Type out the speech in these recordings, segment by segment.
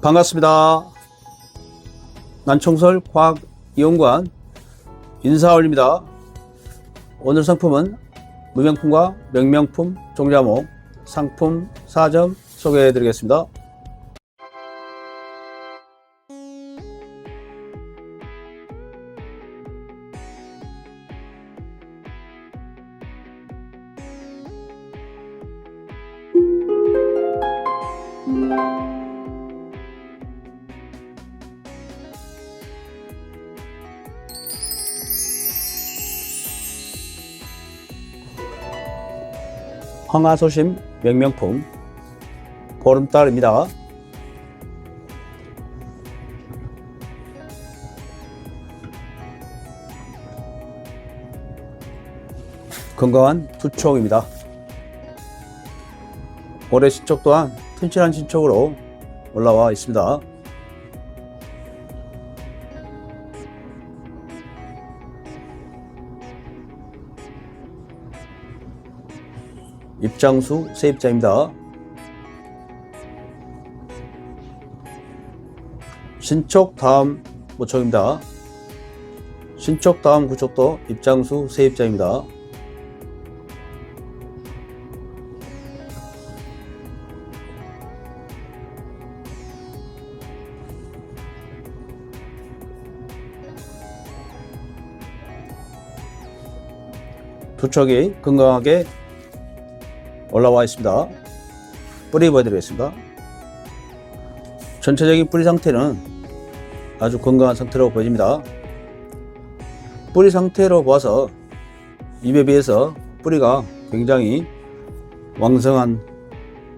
반갑습니다. 난청설 과학이용관 인사 올립니다. 오늘 상품은 무명품과 명명품 종자목 상품 4점 소개해 드리겠습니다. 황하소심 명명품 보름달입니다. 건강한 두촉입니다. 올해 신촉 또한 튼실한 신촉으로 올라와 있습니다. 입장수 세입자입니다. 신촉 다음 모촉입니다. 신촉 다음 구촉도 입장수 세입자입니다. 두 척이 건강하게 올라와 있습니다. 뿌리 보여드리겠습니다. 전체적인 뿌리 상태는 아주 건강한 상태로 보여집니다. 뿌리 상태로 봐서 잎에 비해서 뿌리가 굉장히 왕성한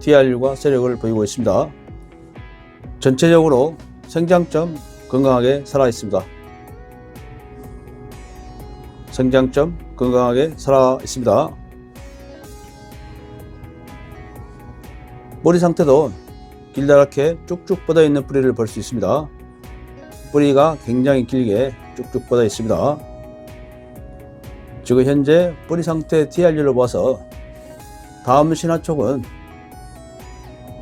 TRU가 세력을 보이고 있습니다. 전체적으로 생장점 건강하게 살아 있습니다. 생장점 건강하게 살아 있습니다. 뿌리 상태도 길다랗게 쭉쭉 뻗어 있는 뿌리를 볼 수 있습니다. 뿌리가 굉장히 길게 쭉쭉 뻗어 있습니다. 지금 현재 뿌리 상태 TRU를 봐서 다음 신화촉은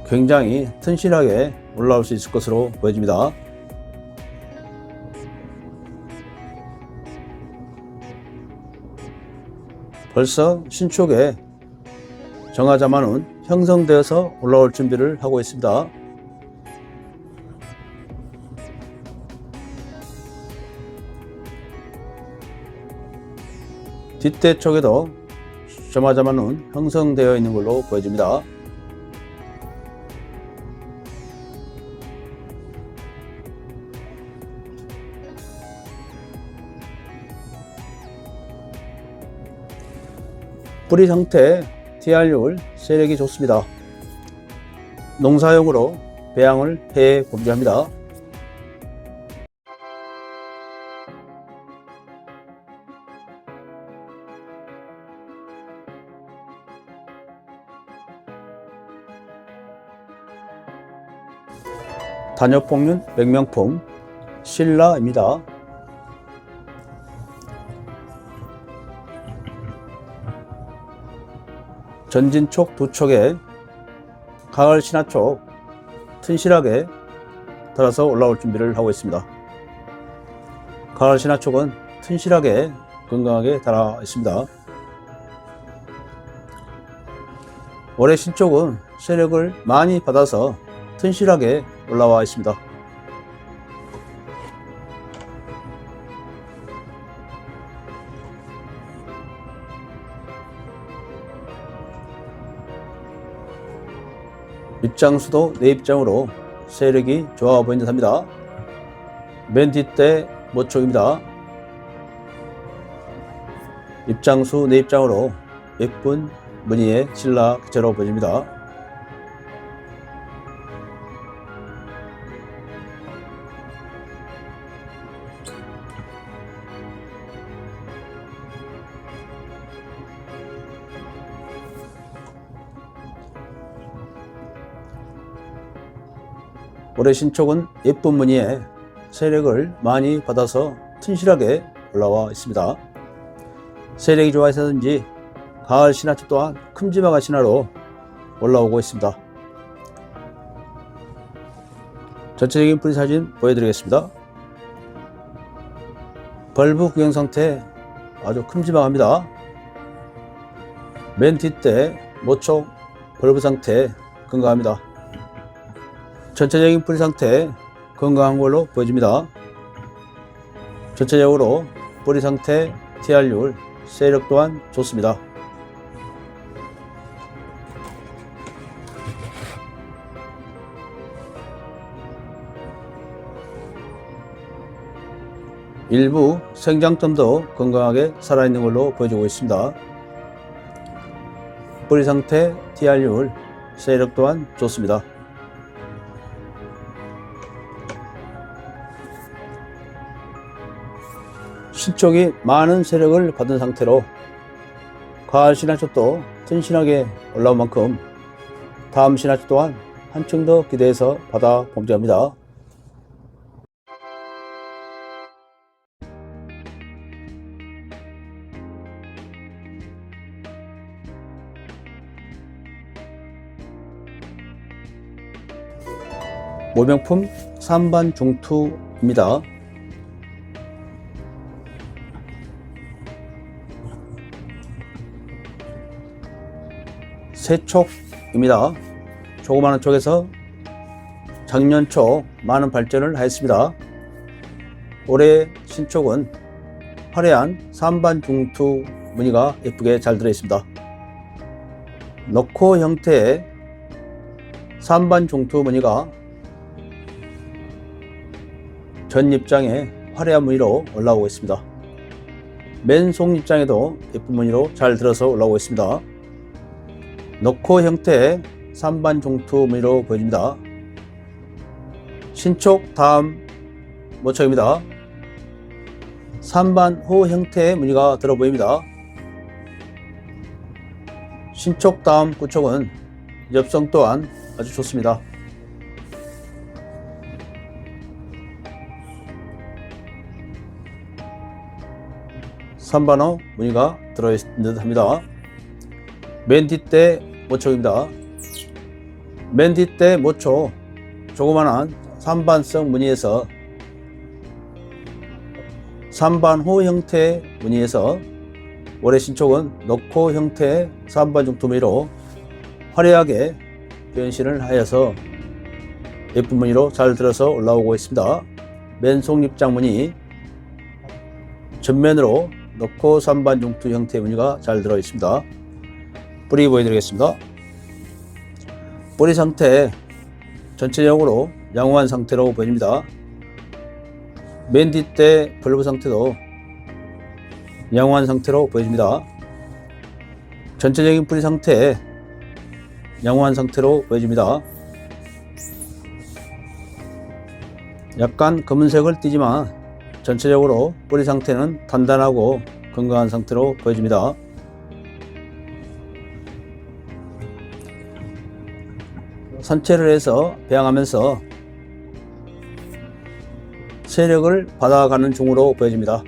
굉장히 튼실하게 올라올 수 있을 것으로 보여집니다. 벌써 신촉에 정화자만은 형성되어서 올라올 준비를 하고 있습니다. 뒷대 쪽에도 정화자만은 형성되어 있는 걸로 보여집니다. 뿌리 상태 TR율 세력이 좋습니다. 농사용으로 배양을 해 공개합니다. 단엽봉륜 맥명품 신라입니다. 전진촉 두 촉에 가을 신화촉 튼실하게 달아서 올라올 준비를 하고 있습니다. 가을 신화촉은 튼실하게 건강하게 달아 있습니다. 올해 신촉은 세력을 많이 받아서 튼실하게 올라와 있습니다. 입장수도 내 입장으로 세력이 좋아 보인다 합니다. 맨 뒷대 모촉입니다. 입장수 내 입장으로 예쁜 무늬의 신라 기체로 보입니다. 올해 신축은 예쁜 무늬에 세력을 많이 받아서 튼실하게 올라와 있습니다. 세력이 좋아서든지 가을 신화초 또한 큼지막한 신화로 올라오고 있습니다. 전체적인 뿌리 사진 보여드리겠습니다. 벌브 구경 상태 아주 큼지막합니다. 맨 뒷대 모촉 벌브 상태 건강합니다. 전체적인 뿌리 상태 건강한 걸로 보여집니다. 전체적으로 뿌리 상태, TR율, 세력 또한 좋습니다. 일부 생장점도 건강하게 살아있는 걸로 보여지고 있습니다. 뿌리 상태, TR율, 세력 또한 좋습니다. 신쪽이 많은 세력을 받은 상태로 가을 신화초도 튼실하게 올라온 만큼 다음 신화초 또한 한층 더 기대해서 받아 범죄합니다. 모명품 3반 중투입니다. 세촉입니다. 조그마한 촉에서 작년 초 많은 발전을 하였습니다. 올해 신촉은 화려한 3반 중투 무늬가 예쁘게 잘 들어 있습니다. 너코 형태의 3반 중투 무늬가 전 입장에 화려한 무늬로 올라오고 있습니다. 맨 속 입장에도 예쁜 무늬로 잘 들어서 올라오고 있습니다. 너코 형태의 3반 중투 무늬로 보여집니다. 신촉 다음 모척입니다. 3반 호 형태의 무늬가 들어 보입니다. 신촉 다음 구촉은 엽성 또한 아주 좋습니다. 삼반호 무늬가 들어있는 듯 합니다. 맨 뒷대 모촉입니다. 맨 뒷대 모촉 조그만한 3반성 무늬에서 3반호 형태의 무늬에서 올해 신촉은 넣고 형태의 3반 중투무늬로 화려하게 변신을 하여서 예쁜 무늬로 잘 들어서 올라오고 있습니다. 맨속 입장 무늬 전면으로 넣고 3반 중투 형태의 무늬가 잘 들어 있습니다. 뿌리 보여드리겠습니다. 뿌리 상태 전체적으로 양호한 상태로 보입니다. 맨 뒷대 벌브 상태도 양호한 상태로 보여집니다. 전체적인 뿌리 상태 양호한 상태로 보여집니다. 약간 검은색을 띠지만 전체적으로 뿌리 상태는 단단하고 건강한 상태로 보여집니다. 산채를 해서 배양하면서 세력을 받아가는 중으로 보여집니다.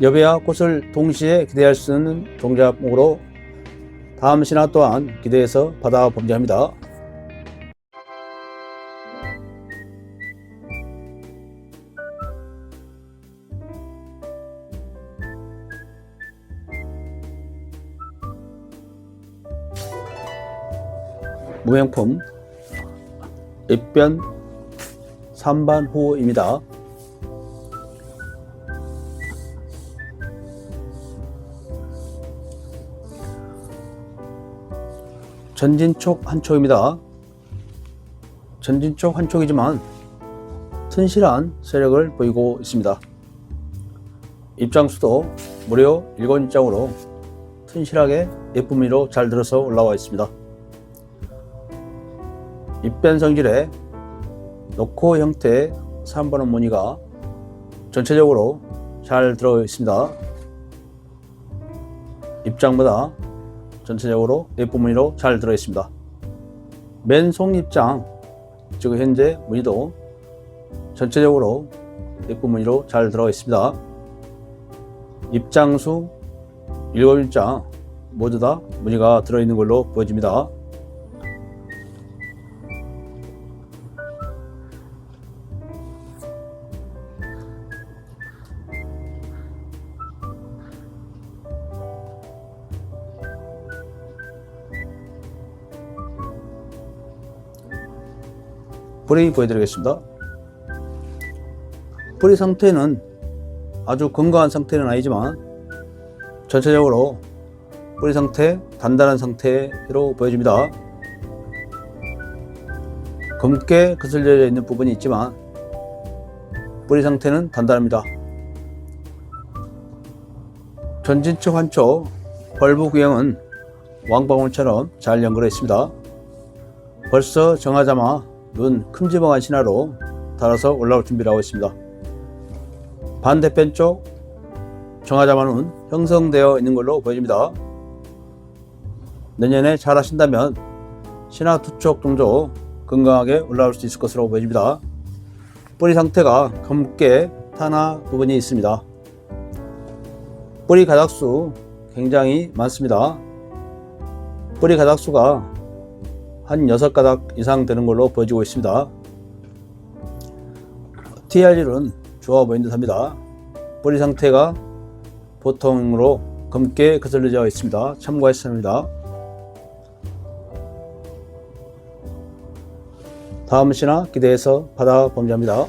여배와 꽃을 동시에 기대할 수 있는 종작목으로 다음 신화 또한 기대해서 받아 범죄합니다. 무명품 입변 3반 호입니다. 전진촉 한 촉입니다. 전진촉 한 촉이지만 튼실한 세력을 보이고 있습니다. 입장수도 무려 7입장으로 튼실하게 예쁜 미로 잘 들어서 올라와 있습니다. 입변 성질의 노코 형태의 3번원 무늬가 전체적으로 잘 들어 있습니다. 입장보다 전체적으로 예쁜 무늬로 잘 들어 있습니다. 맨속 입장 지금 현재 무늬도 전체적으로 예쁜 무늬로 잘 들어가 있습니다. 입장수 7입장 모두 다 무늬가 들어있는 걸로 보여집니다. 뿌리 보여드리겠습니다. 뿌리 상태는 아주 건강한 상태는 아니지만 전체적으로 뿌리 상태 단단한 상태로 보여집니다. 검게 그슬려져 있는 부분이 있지만 뿌리 상태는 단단합니다. 전진치 환초 벌브 구형은 왕방울처럼 잘 연결해 있습니다. 벌써 정하자마 눈 큼지막한 신화로 달아서 올라올 준비를 하고 있습니다. 반대편 쪽 정하자마는 형성되어 있는 걸로 보여집니다. 내년에 잘 하신다면 신화 두 쪽 정도 건강하게 올라올 수 있을 것으로 보여집니다. 뿌리 상태가 검게 탄화 부분이 있습니다. 뿌리 가닥수 굉장히 많습니다. 뿌리 가닥수가 한 6가닥 이상 되는 걸로 보여지고 있습니다. TRL은 좋아 보이는 듯 합니다. 뿌리 상태가 보통으로 검게 거슬려져 있습니다. 참고하셔야 합니다. 다음 시나 기대해서 받아 범죄합니다.